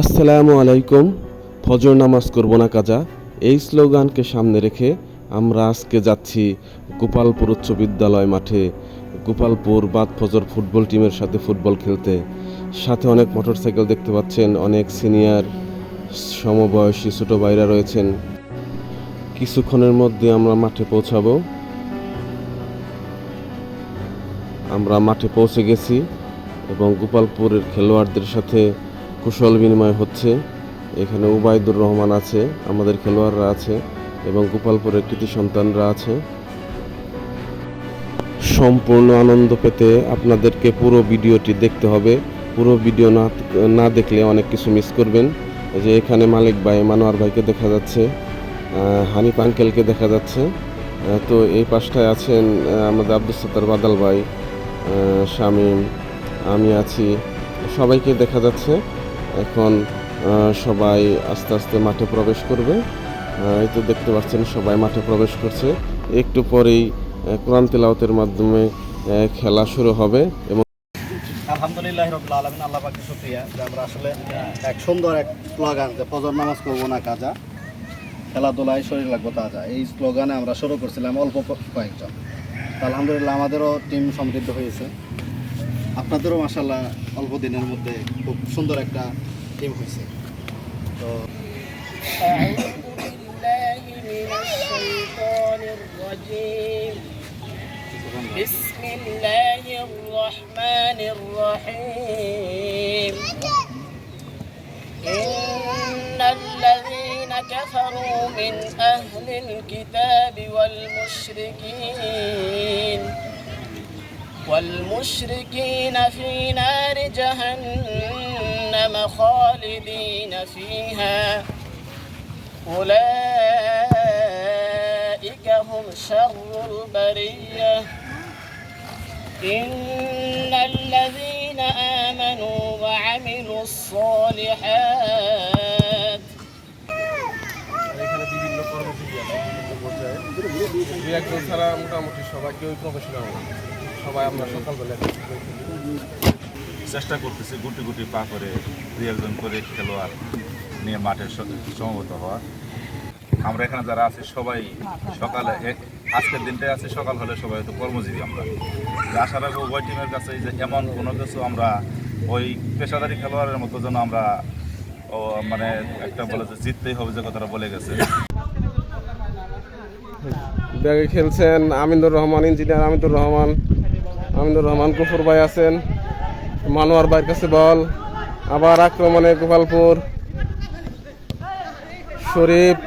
আসসালামু আলাইকুম। ফজর নামাজ করব না কাজা। এই স্লোগানকে সামনে রেখে আমরা আজকে যাচ্ছি গোপালপুর উচ্চ বিদ্যালয় মাঠে। গোপালপুর বাদ ফজর ফুটবল টিমের সাথে ফুটবল খেলতে। সাথে অনেক মোটরসাইকেল দেখতে পাচ্ছেন, অনেক সিনিয়র সমবয়সী ছোটো ভাইরা রয়েছেন। কিছুক্ষণের মধ্যে আমরা মাঠে পৌঁছাবো। আমরা মাঠে পৌঁছে গেছি। এবং গোপালপুরের খেলোয়াড়দের সাথে কুশল বিনিময় হচ্ছে। এখানে উবাইদুর রহমান আছে, আমাদের খেলোয়াড়রা আছে এবং গোপালপুরের কৃতি সন্তানরা আছে। সম্পূর্ণ আনন্দ পেতে আপনাদেরকে পুরো ভিডিওটি দেখতে হবে। পুরো ভিডিও না না দেখলে অনেক কিছু মিস করবেন। যে এখানে মালিক ভাই, মানোয়ার ভাইকে দেখা যাচ্ছে হানিফ আঙ্কেলকে দেখা যাচ্ছে। তো এই পাশটায় আছেন আমাদের আব্দুল সত্তার বাদাল ভাই শামীম আমি আছি। সবাইকে দেখা যাচ্ছে। এখন সবাই আস্তে আস্তে মাঠে প্রবেশ করবে। এই তো দেখতে পাচ্ছেন সবাই মাঠে প্রবেশ করছে। একটু পরেই কোরআন তেলাওতের মাধ্যমে খেলা শুরু হবে এবং আলহামদুলিল্লাহ রবিল আলমিন, আল্লাহ পাকে শুক্রিয়া যে আমরা আসলে এক সুন্দর এক স্লোগান যে ফজর নামাজ করব না কাজা, খেলাধুলায় শরীর লাগবো তাজা। এই স্লোগানে আমরা শুরু করছিলাম অল্প কয়েকজন। আলহামদুলিল্লাহ আমাদেরও টিম সমৃদ্ধ হয়েছে। আপনাদেরও মাসাল্লাহ অল্প দিনের মধ্যে খুব সুন্দর একটা টিম হয়েছে তো أعوذ بالله من الشيطان الرجيم بسم الله الرحمن الرحيم إن الذين كفروا من أهل الكتاب والمشركين والمشركين في نار جهنم خالدين فيها أولئك هم شر البرية إن الذين آمنوا وعملوا الصالحات এখানে বিভিন্ন কর্মসূচি আছে বিভিন্ন পর্যায়ে দু একজন ছাড়া মোটামুটি সবাই কেউই প্রফেশনাল না সবাই চেষ্টা করতেছি গুটি গুটি পা করে দুই একজন করে খেলোয়াড় নিয়ে মাঠে স- সমবেত হওয়া। আমরা এখানে যারা আছি সবাই সকালে আজকের দিনটাই আছে, সকাল হলে সবাই তো কর্মজীবী আমরা। আশা রাখব উভয় টিমের কাছে যে এমন কোনো কিছু আমরা ওই পেশাদারি খেলোয়াড়ের মতো যেন আমরা মানে একটা বলে যে জিততেই হবে যে কথাটা বলে গেছে। খেলছেন আমিনুর রহমান, ইঞ্জিনিয়ার আমিনুর রহমান। আমিনুর রহমান, কুফুর ভাই আছেন, মানোয়ার ভাইয়ের কাছে বল, আবার আক্রমণে গোপালপুর, শরীফ।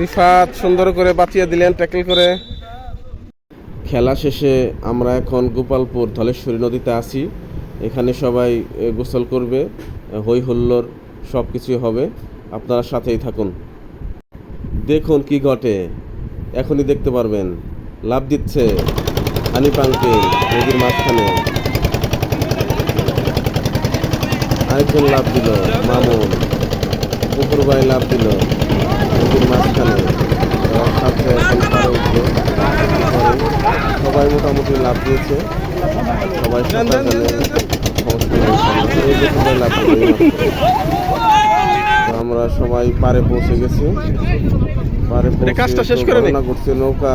রিফাত সুন্দর করে বাঁচিয়ে দিলেন ট্যাকেল করে। খেলা শেষে আমরা এখন গোপালপুর ধলেশ্বরী নদীতে আছি। এখানে সবাই গোসল করবে হই হুল্লোর সব কিছুই হবে। আপনারা সাথেই থাকুন। দেখুন কি ঘটে। এখনই দেখতে পারবেন। লাভ দিচ্ছে হানি পাঙ্কে নদীর মাঝখানে। আরেকজন লাভ দিল, মামুন। পুকুর ভাই লাভ দিল নদীর মাঝখানে। সবাই মোটামুটি লাভ দিয়েছে। সবাই সবাই লাভ আমরা সবাই পারে পৌঁছে গেছি। পারে কাজটা শেষ করে না করছে নৌকা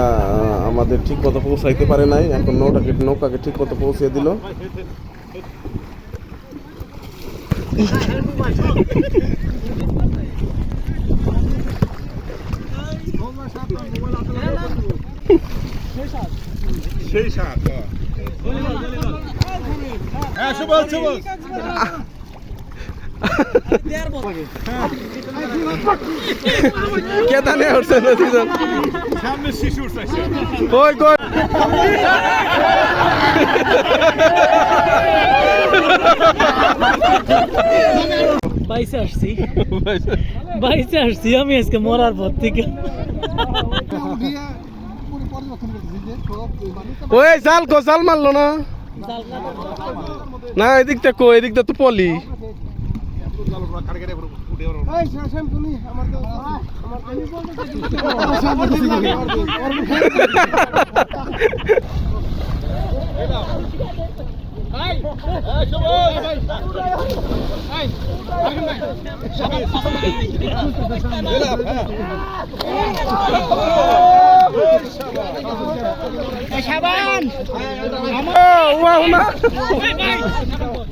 আমাদের ঠিক মতো পৌঁছাইতে পারে নাই। এখন নৌকাকে নৌকাকে ঠিক মতো পৌঁছে দিল। কেদানে উঠছে নদীজন। সামনে শিশু কই কই? বাইসে আসছি। বাইসে আসছি আমি আজকে মরার পর থেকে। ওই জাল কো জাল মারলো না? না এদিকটা কো এদিকটা তো পলি। সাবান আমার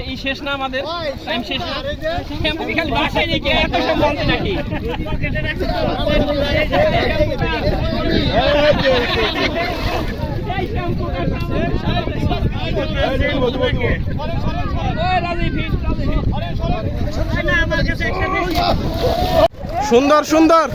এই শেষ না আমাদের? টাইম শেষ না? আমি খালি বাসায় রেখে এত সব সম্মান নাকি? সুন্দর সুন্দর।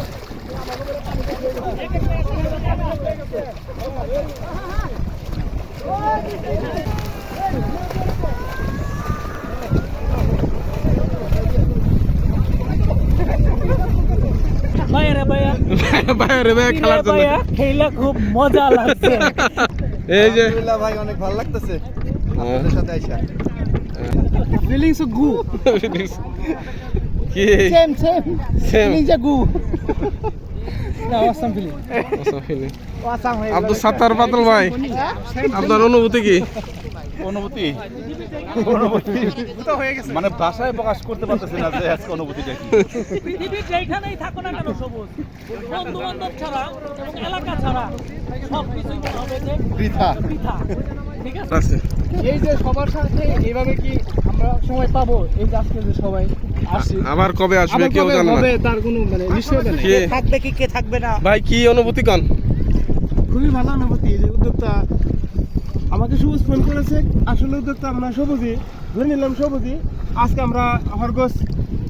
ভাইয়া ভাইয়া বাইরে বাইরে খেলার জন্য। খেলা খুব মজা লাগছে। এই যে। ভাই অনেক ভালো লাগতেছে। হ্যাঁ। সাথে আইসা। ফিলিংস গু কি সেম সেম সেম ফিলিংস গু না awesome feeling awesome Abdul Sattar Badal ভাই আপনার অনুভূতি কি? অনুভূতি? অনুভূতি মানে ভাষায় প্রকাশ করতে পারতেছি না যে আজকে অনুভূতিটা কি। পৃথিবীর যেখানেই থাকো না কেন সবুজ বন্ধু বান্ধব ছাড়া এবং এলাকা ছাড়া সব কিছুই হবে যে বৃথা। বৃথা। ঠিক আছে? এই যে সবার সাথে এইভাবে কি আমরা সময় পাবো? এই যে আজকে যে সবাই আসছি। আবার কবে আসবে কেউ জানে না। তার কোনো মানে নিশ্চয়তা নেই কে? থাকবে কি কে থাকবে না? ভাই কি অনুভূতি কন? খুবই ভালো অনুভূতি যে উদ্যোক্তা আমাকে সবুজ ফোন করেছে। আসলে উদ্যোক্তা আমরা সবুজই ধরে নিলাম সবুজই। আজকে আমরা হরগোস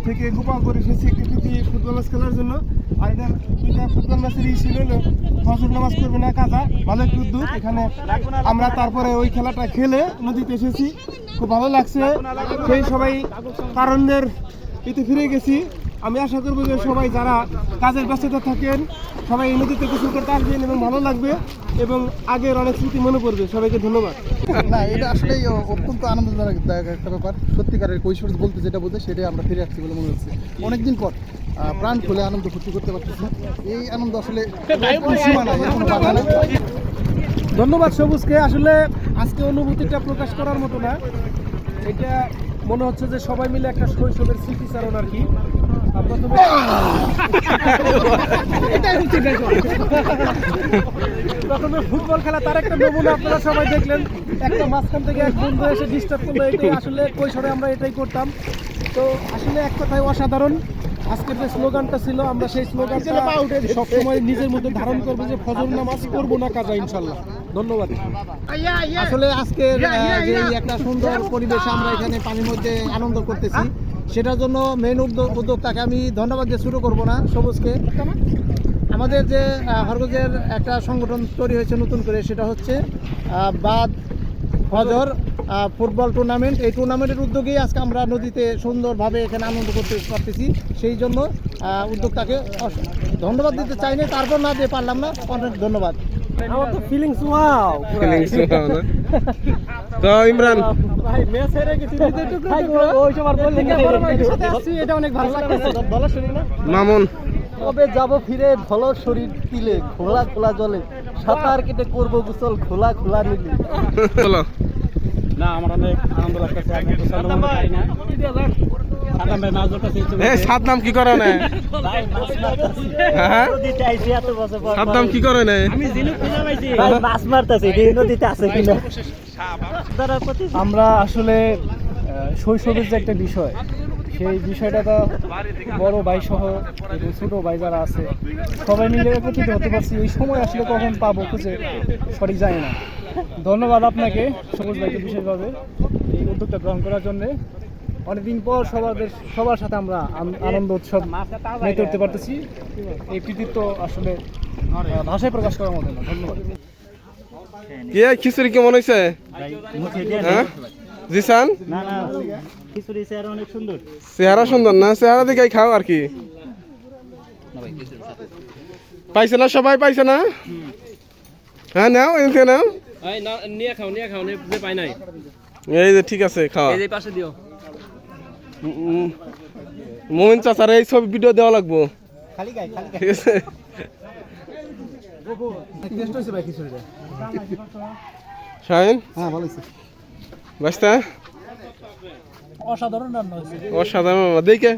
থেকে গোপালপুর এসেছি একটি ফুটবল ম্যাচ খেলার জন্য, আর এটা এটা ফুটবল ম্যাচের ই ছিল হলো ফসল নামাজ করবে না, কাজা, ভালো একটু উদ্যোগ, এখানে আমরা তারপরে ওই খেলাটা খেলে নদীতে এসেছি। খুব ভালো লাগছে। সেই সবাই কারণদের এতে ফিরে গেছি। আমি আশা করব যে সবাই যারা কাজের ব্যস্ততা থাকেন সবাই এই নদীতে গোসল করতে আসবেন এবং ভালো লাগবে এবং আগের অনেক স্মৃতি মনে পড়বে। সবাইকে ধন্যবাদ। না এটা আসলে অত্যন্ত আনন্দদায়ক দায়ক একটা ব্যাপার। সত্যিকারের কৈশোর বলতে যেটা বলতে সেটাই আমরা ফিরে আসছি বলে মনে হচ্ছে। অনেকদিন পর প্রাণ খুলে আনন্দ ফুর্তি করতে পারতেছি। এই আনন্দ আসলে সীমা নাই এর কোনো বাধা নাই। ধন্যবাদ সবুজকে। আসলে আজকে অনুভূতিটা প্রকাশ করার মতো না। এটা মনে হচ্ছে যে সবাই মিলে একটা শৈশবের স্মৃতিচারণ আর কি। এটাই হচ্ছে প্রথমে ফুটবল খেলা তার একটা নমুনা আপনারা সবাই দেখলেন। একটা মাঝখান থেকে এক বন্ধু এসে ডিস্টার্ব করল এটাই আসলে কৈশোরে আমরা এটাই করতাম। তো আসলে এক কথায় অসাধারণ। আজকের যে স্লোগানটা ছিল আমরা সেই স্লোগানটা সবসময় নিজের মধ্যে ধারণ করব যে ফজর নামাজ করব না কাজা ইনশাল্লাহ। ধন্যবাদ। আসলে আজকের যে একটা সুন্দর পরিবেশে আমরা এখানে পানির মধ্যে আনন্দ করতেছি। সেটার জন্য মেন উদ্যোক্তাকে আমি ধন্যবাদ দিয়ে শুরু করব না সবুজকে। আমাদের যে হরগজের একটা সংগঠন তৈরি হয়েছে নতুন করে সেটা হচ্ছে বাদ ফজর আহ, ফুটবল টুর্নামেন্ট এই টুর্নামেন্টের উদ্যোগেই আজকে আমরা নদীতে সুন্দরভাবে এখানে আনন্দ করতে পারতেছি। সেই জন্য উদ্যোক্তাকে ধন্যবাদ দিতে চাইনি তারপর না দিয়ে পারলাম না। অনেক ধন্যবাদ। আমার তো ফিলিংস ওয়াও তো ইমরান ভাই ম্যাচ হেরে গেছি। হৃদয় টুকরো টুকরো। ওই সময় বললেন সাথে আসছি এটা অনেক ভালো লাগতেছে। ভালো শরীর না? মামুন। কবে যাব ফিরে? ধল শরীর তিলে খোলা খোলা জলে। সাঁতার কেটে করব গোসল খোলা খোলা নিলে না আমার অনেক আনন্দ লাগতেছে কি করে না? হ্যাঁ? কি করে না? আমি জিনু খুঁজে পাইছি। মাছ মারতেছে নদীতে আছে কিনা? আমরা আসলে শৈশবের যে একটা বিষয় সেই বিষয়টা তো বড় ভাই সহ ছোট ভাই যারা আছে সবাই মিলে একত্রিত হতে পারছি। এই সময় আসলে কখন পাবো খুঁজে সঠিক জানি না। ধন্যবাদ আপনাকে সবুজ ভাইকে বিশেষভাবে এই উদ্যোগটা গ্রহণ করার জন্য। অনেকদিন পর সবার সবার সাথে আমরা আনন্দ উৎসব মেতে উঠতে পারতেছি। এই কৃতিত্ব আসলে ভাষায় প্রকাশ করার মতো না। ধন্যবাদ। কি খিচুড়ি কেমন হয়েছে? হ্যাঁ? জিসান? না না খিচুড়ি স্যার অনেক সুন্দর। চেহারা সুন্দর না? চেহারা দেখে খাও আর কি। পাইছে না সবাই? পাইছে না? হ্যাঁ নাও এনতে নাও। নিয়ে খাও নিয়ে খাও নিয়ে পাই নাই। এই যে ঠিক আছে খাওয়া এই পাশে দিও। মোমিন চাচার এই ছবি ভিডিও দেওয়া লাগবো। খালি গাই খালি ঠিক আছে? টেস্ট হয়েছে ভাই খিচুড়িটা শাহিন? হ্যাঁ ভালো বাস্তা? অসাধারণ রান্না অসাধারণ দেখে।